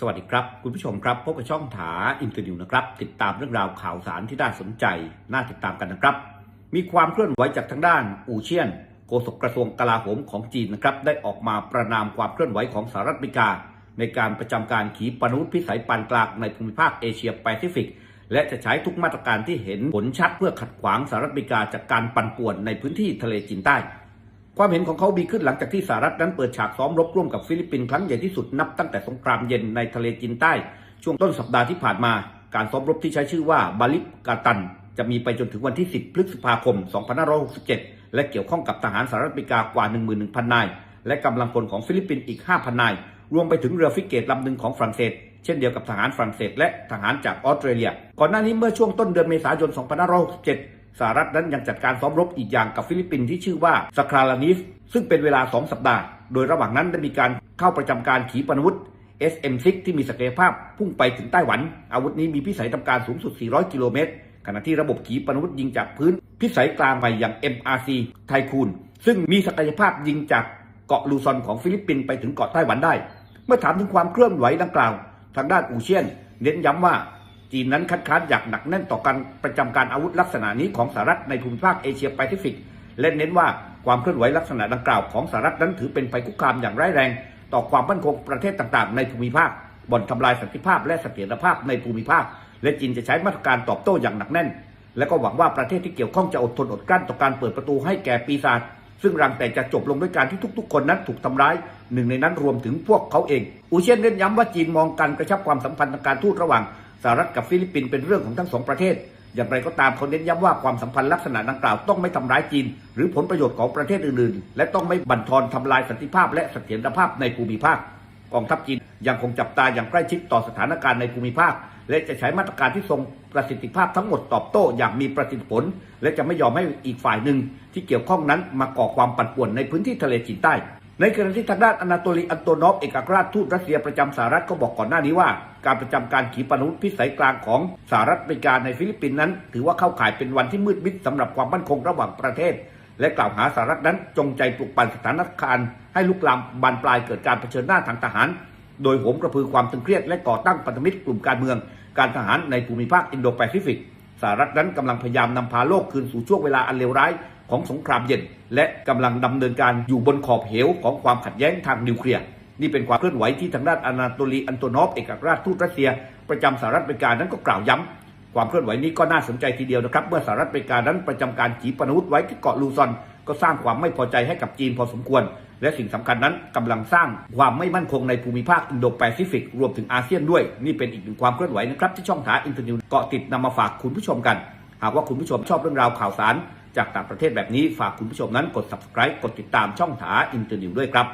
สวัสดีครับ คุณผู้ชมครับพบกับช่องถาอินเตอร์นิวนะครับ ติดตามเรื่องราวข่าวสารที่น่าสนใจ น่าติดตามกันนะครับ มีความเคลื่อนไหวจากทางด้านอูเชียนโฆษกกระทรวงกลาโหมของจีนนะครับได้ออกมาประนามความเคลื่อนไหวของสหรัฐอเมริกา ในการประจำการขีปนาวุธพิสัยปานกลางในภูมิภาคเอเชียแปซิฟิก และจะใช้ทุกมาตรการที่เห็นผลชัดเพื่อขัดขวางสหรัฐอเมริกาจากการปั่นป่วนในพื้นที่ทะเลจีนใต้ ความเห็นของเขามีขึ้นหลังจากที่สหรัฐนั้นเปิดฉากซ้อมรบร่วมกับฟิลิปปินส์ครั้งใหญ่ที่สุดนับตั้งแต่สงครามเย็นในทะเลจีนใต้ ช่วงต้นสัปดาห์ที่ผ่านมา การซ้อมรบที่ใช้ชื่อว่าบาลิกกาตัน จะมีไปจนถึงวันที่ 10 พฤษภาคม 2567 และเกี่ยวข้องกับทหารสหรัฐอเมริกากว่า 11,000 นาย และกำลังพลของฟิลิปปินส์อีก 5,000 นาย รวมไปถึงเรือฟริเกตลำหนึ่งของฝรั่งเศสเช่นเดียวกับทหารฝรั่งเศสและทหารจากออสเตรเลีย ก่อนหน้านี้เมื่อช่วงต้นเดือนเมษายน 2567 สหรัฐนั้นยังจัดการซ้อมรบอีกอย่างกับฟิลิปปินส์ที่ชื่อว่าสคราลานิสซึ่งเป็นเวลา 2 สัปดาห์ โดยระหว่างนั้นได้มีการเข้าประจำการขีปนาวุธ SM6 ที่มีศักยภาพพุ่งไปถึงไต้หวัน อาวุธนี้มีพิสัยทำการสูงสุด 400 กิโลเมตร ขณะที่ระบบขีปนาวุธยิงจากพื้น พิสัยกลางไปอย่าง MRC ไทคูนซึ่งมีศักยภาพยิงจากเกาะลูซอนของฟิลิปปินส์ไปถึงเกาะไต้หวันได้ เมื่อถามถึงความเคลื่อนไหวดังกล่าว ทางด้านอูเชียน เน้นย้ำว่า จีนนั้นคัดค้านอย่างหนักแน่นต่อการประจำการอาวุธลักษณะนี้ของสหรัฐในภูมิภาคเอเชียแปซิฟิก และเน้นว่าความเคลื่อนไหวลักษณะดังกล่าวของสหรัฐนั้นถือเป็นภัยคุกคามอย่างร้ายแรง ต่อความมั่นคงประเทศต่างๆ ในภูมิภาคบ่อนทำลายสันติภาพและเสถียรภาพในภูมิภาค และจีนจะใช้มาตรการตอบโต้อย่างหนักแน่น และก็หวังว่าประเทศที่เกี่ยวข้องจะอดทนอดกลั้นต่อการเปิดประตูให้แก่ปีศาจซึ่งรังแต่จะจบลงด้วยการที่ทุก ๆ คนนั้นถูกทำร้าย หนึ่งในนั้นรวมถึงพวกเขาเอง อูเชียนเน้นย้ำว่าจีนมองการกระชับความสัมพันธ์ทางการทูตระหว่าง สหรัฐกับฟิลิปปินส์เป็นเรื่องของทั้งสองประเทศ อย่างไรก็ตามเขาเน้นย้ำว่าความสัมพันธ์ลักษณะดังกล่าวต้องไม่ทำร้ายจีน หรือผลประโยชน์ของประเทศอื่นๆ และต้องไม่บั่นทอนทำลายสันติภาพและเสถียรภาพในภูมิภาคกองทัพจีนยังคงจับตาอย่างใกล้ชิดต่อสถานการณ์ในภูมิภาค และจะใช้มาตรการที่ทรงประสิทธิภาพทั้งหมดตอบโต้อย่างมีประสิทธิผล และจะไม่ยอมให้อีกฝ่ายหนึ่งที่เกี่ยวข้องนั้นมาก่อความปั่นป่วนในพื้นที่ทะเลจีนใต้ ในขณะที่ทางด้านอนาโตลีอันโตนอฟเอกอัครราชทูตรัสเซียประจำสหรัฐก็บอกก่อนหน้านี้ว่า การประจำการขีปนาวุธพิสัยกลางของสหรัฐอเมริกาในฟิลิปปินส์นั้น ถือว่าเข้าข่ายเป็นวันที่มืดมิดสำหรับความมั่นคงระหว่างประเทศ และกล่าวหาสหรัฐนั้นจงใจปลุกปั่นสถานการณ์ให้ลุกลามบานปลายเกิดการเผชิญหน้าทางทหาร โดยโหมกระพือความตึงเครียดและก่อตั้งพันธมิตรกลุ่มการเมือง การทหารในภูมิภาคอินโดแปซิฟิกสหรัฐนั้นกำลังพยายามนำพาโลกคืนสู่ช่วงเวลาอันเลวร้ายของสงครามเย็น และกำลังดำเนินการอยู่บนขอบเหวของความขัดแย้งทางนิวเคลียร์ นี่เป็นความเคลื่อนไหวที่ทางด้านอนาโตลีอันโตนอฟเอกอัครราชทูตรัสเซีย ประจำสหรัฐอเมริกานั้นก็กล่าวย้ำความเคลื่อนไหวนี้ก็น่าสนใจทีเดียวนะครับ เมื่อสหรัฐอเมริกานั้นประจำการขีปนาวุธไว้ที่เกาะลูซอน ก็สร้างความไม่พอใจให้กับจีนพอสมควร และสิ่งสำคัญนั้นกำลังสร้างความไม่มั่นคงในภูมิภาคอินโดแปซิฟิกรวมถึงอาเซียนด้วย นี่เป็นอีกหนึ่งความเคลื่อนไหวนะครับที่ช่องถาอินเตอร์นิวเกาะติดนำมาฝากคุณผู้ชมกัน หากว่าคุณผู้ชมชอบเรื่องราวข่าวสาร จากต่างประเทศแบบนี้ฝากคุณผู้ชมนั้นกด subscribe กดติดตามช่องถาอินเตอร์นิวด้วยครับ